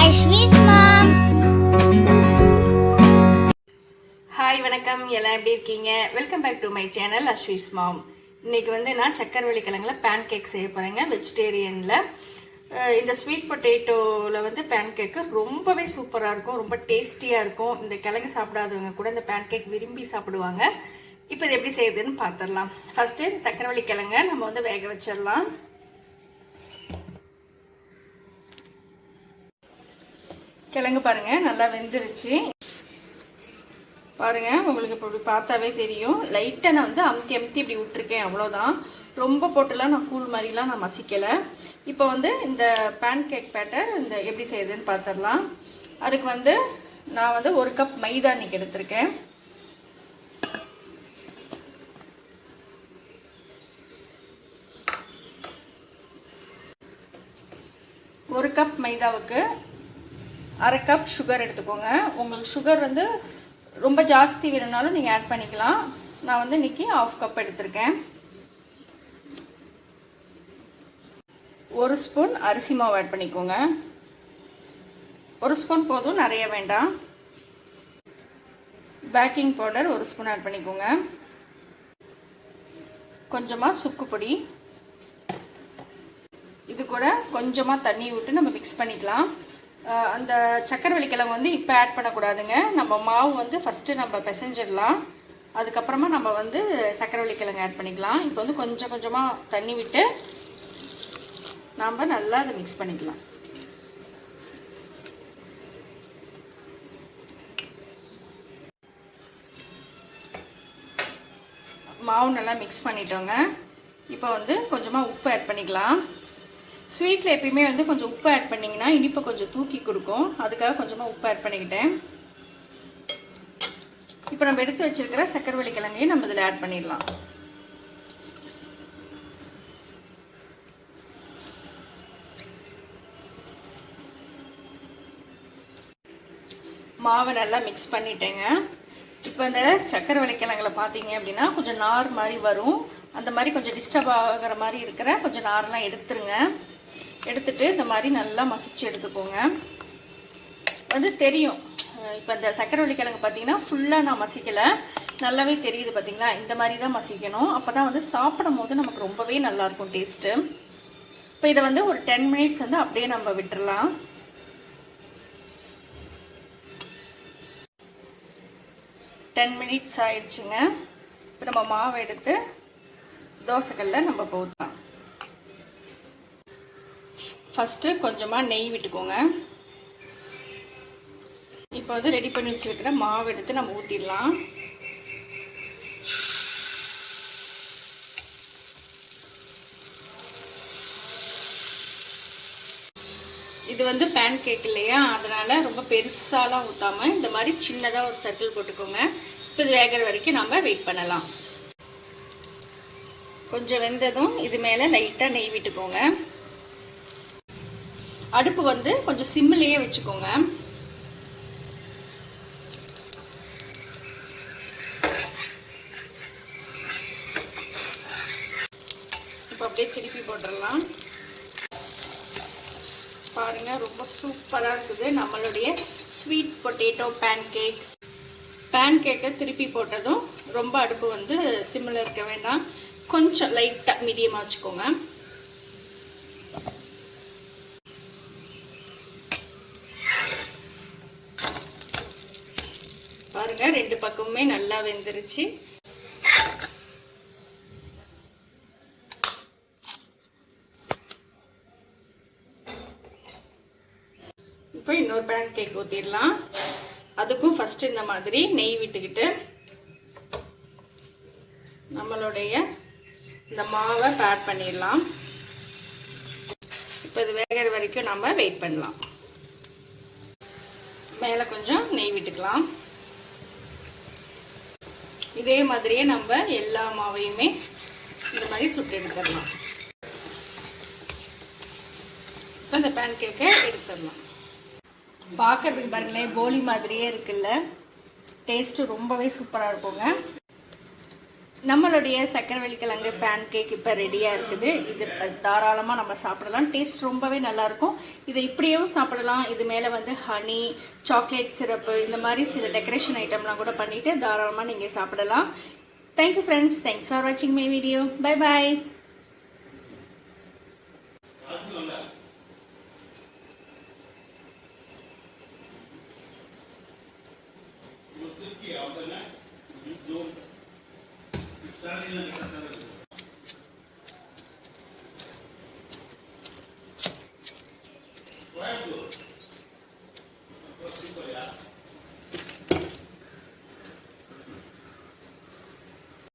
மாம் hi வணக்கம். எல்லாம் எப்படி இருக்கீங்க? Welcome back to my channel அஸ்வீஸ் mom இன்னைக்கு வந்து நான் சக்கரவள்ளி கிழங்குல பேன் கேக் செய்ய போறேங்க வெஜிடேரியன்ல இந்த ஸ்வீட் பொட்டேட்டோவில் வந்து பேன் கேக்கு ரொம்பவே சூப்பராக இருக்கும் ரொம்ப டேஸ்டியாக இருக்கும். இந்த கிழங்கு சாப்பிடாதவங்க கூட இந்த பேன் கேக் விரும்பி சாப்பிடுவாங்க. இப்போ இது எப்படி செய்யுதுன்னு பார்த்துடலாம். ஃபஸ்ட்டு சக்கரவள்ளி கிழங்க நம்ம வந்து வேக வச்சிடலாம். கிழங்கு பாருங்கள் நல்லா வெந்துருச்சு. பாருங்கள் உங்களுக்கு இப்போ இப்படி பார்த்தாவே தெரியும். லைட்டாக நான் வந்து அமுத்தி அமுத்தி இப்படி விட்டுருக்கேன் அவ்வளோதான் ரொம்ப போட்டுலாம் நான் கூழ் மாதிரிலாம் நான் மசிக்கலை. இப்போ வந்து இந்த பேன் கேக் பேட்டர் இந்த எப்படி செய்யுதுன்னு பார்த்துடலாம் அதுக்கு வந்து நான் வந்து ஒரு கப் மைதா இன்னைக்கு எடுத்திருக்கேன். ஒரு கப் மைதாவுக்கு அரை கப் சுகர் எடுத்துக்கோங்க. உங்களுக்கு சுகர் வந்து ரொம்ப ஜாஸ்தி வேணும்னாலும் நீங்கள் ஆட் பண்ணிக்கலாம். நான் வந்து இன்றைக்கி ஆஃப் கப் எடுத்திருக்கேன். ஒரு ஸ்பூன் அரிசி மாவு ஆட் பண்ணிக்கோங்க. ஒரு ஸ்பூன் போதும் நிறைய வேண்டாம். பேக்கிங் பவுடர் ஒரு ஸ்பூன் ஆட் பண்ணிக்கோங்க. கொஞ்சமாக சுக்கு பொடி. இது கூட கொஞ்சமாக தண்ணி விட்டு நம்ம மிக்ஸ் பண்ணிக்கலாம். அந்த சக்கரவள்ளி கிழங்கு வந்து இப்போ ஆட் பண்ணக்கூடாதுங்க. நம்ம மாவு வந்து ஃபஸ்ட்டு நம்ம பிசைஞ்சிடலாம். அதுக்கப்புறமா நம்ம வந்து சக்கரவள்ளி கிழங்கு ஆட் பண்ணிக்கலாம். இப்போ வந்து கொஞ்சம் கொஞ்சமாக தண்ணி விட்டு நாம் நல்லா அதை மிக்ஸ் பண்ணிக்கலாம். மாவு நல்லா மிக்ஸ் பண்ணிட்டோங்க. இப்போ வந்து கொஞ்சமாக உப்பு ஆட் பண்ணிக்கலாம். ஸ்வீட்டில் எப்பயுமே வந்து கொஞ்சம் உப்பு ஆட் பண்ணிங்கன்னா இனிப்பை கொஞ்சம் தூக்கி கொடுக்கும். அதுக்காக கொஞ்சமாக உப்பு ஆட் பண்ணிக்கிட்டேன். இப்போ நம்ம எடுத்து வச்சிருக்கிற சக்கரவள்ளி கிழங்கையும் நம்ம இதில் ஆட் பண்ணிடலாம். மாவை நல்லா மிக்ஸ் பண்ணிட்டேங்க. இப்போ இந்த சக்கரவள்ளி கிழங்குல பார்த்தீங்க அப்படின்னா கொஞ்சம் நார் மாதிரி வரும். அந்த மாதிரி கொஞ்சம் டிஸ்டர்ப் ஆகிற மாதிரி இருக்கிற கொஞ்சம் நாரெல்லாம் எடுத்துருங்க. எடுத்துட்டு இந்த மாதிரி நல்லா மசிச்சு எடுத்துக்கோங்க. வந்து தெரியும். இப்போ இந்த சக்கரவள்ளி கிழங்கு பார்த்தீங்கன்னா ஃபுல்லாக நான் மசிக்கலை. நல்லாவே தெரியுது பார்த்தீங்களா இந்த மாதிரி தான் மசிக்கணும். அப்போ தான் வந்து சாப்பிடும் போது நமக்கு ரொம்பவே நல்லாயிருக்கும் டேஸ்ட்டு இப்போ இதை வந்து ஒரு டென் மினிட்ஸ் வந்து அப்படியே நம்ம விட்டுறலாம். டென் மினிட்ஸ் ஆயிடுச்சுங்க. இப்போ நம்ம மாவு எடுத்து தோசைக்கல்ல நம்ம போதும் ஃபஸ்ட்டு கொஞ்சமாக நெய் விட்டுக்கோங்க. இப்போ வந்து ரெடி பண்ணி வச்சிருக்கிற மாவு எடுத்து நம்ம ஊற்றிடலாம் இது வந்து பேன் கேக் இல்லையா? அதனால ரொம்ப பெருசாலாம் ஊத்தாம இந்த மாதிரி சின்னதாக ஒரு சர்க்கிள் போட்டுக்கோங்க. இப்போ இது வேகிற வரைக்கும் நம்ம வெயிட் பண்ணலாம். கொஞ்சம் வெந்ததும் இது மேலே லைட்டாக நெய் விட்டுக்கோங்க. அடுப்பு வந்து கொஞ்சம் சிம்மிலேயே வச்சுக்கோங்க. இப்போ அப்படியே திருப்பி போட்டுடலாம். பாருங்க ரொம்ப சூப்பராக இருக்குது. நம்மளுடைய ஸ்வீட் பொட்டேட்டோ பேன் கேக் பேன் கேக்கை திருப்பி போட்டதும் ரொம்ப அடுப்பு வந்து சிம்மில் இருக்க வேண்டாம். கொஞ்சம் லைட்டாக மீடியமாக வச்சுக்கோங்க. பாருங்க ரெண்டு பக்கமுமே நல்லா வெந்துருச்சு. இப்போ இன்னொரு பேன் கேக் ஊற்றிடலாம் அதுக்கும் ஃபர்ஸ்ட் இந்த மாதிரி நெய் விட்டுக்கிட்டு நம்மளுடைய இந்த மாவை பேட் பண்ணிடலாம். இப்போ இது வேகிற வரைக்கும் நம்ம வெயிட் பண்ணலாம். மேலே கொஞ்சம் நெய் விட்டுக்கலாம். இதே மாதிரியே நம்ம எல்லா மாவையுமே இந்த மாதிரி சுட்டு எடுத்துடலாம். இப்போ இந்த பேன் கேக்கை எடுத்துடலாம். பார்க்கறதுக்கு பாருங்களேன் போலி மாதிரியே இருக்குல்ல. டேஸ்ட்டு ரொம்பவே சூப்பராக இருக்குங்க. நம்மளுடைய சக்கரவள்ளி கிழங்கு பேன் கேக் இப்போ ரெடியாக இருக்குது. இது தாராளமாக நம்ம சாப்பிடலாம். டேஸ்ட் ரொம்பவே நல்லா இருக்கும் இதை இப்படியும் சாப்பிடலாம். இது மேலே வந்து ஹனி சாக்லேட் சிரப்பு இந்த மாதிரி சில டெக்கரேஷன் ஐட்டம்லாம் கூட பண்ணிவிட்டு தாராளமாக நீங்கள் சாப்பிடலாம். Thank you friends thanks for வாட்சிங் my video bye bye Where are you?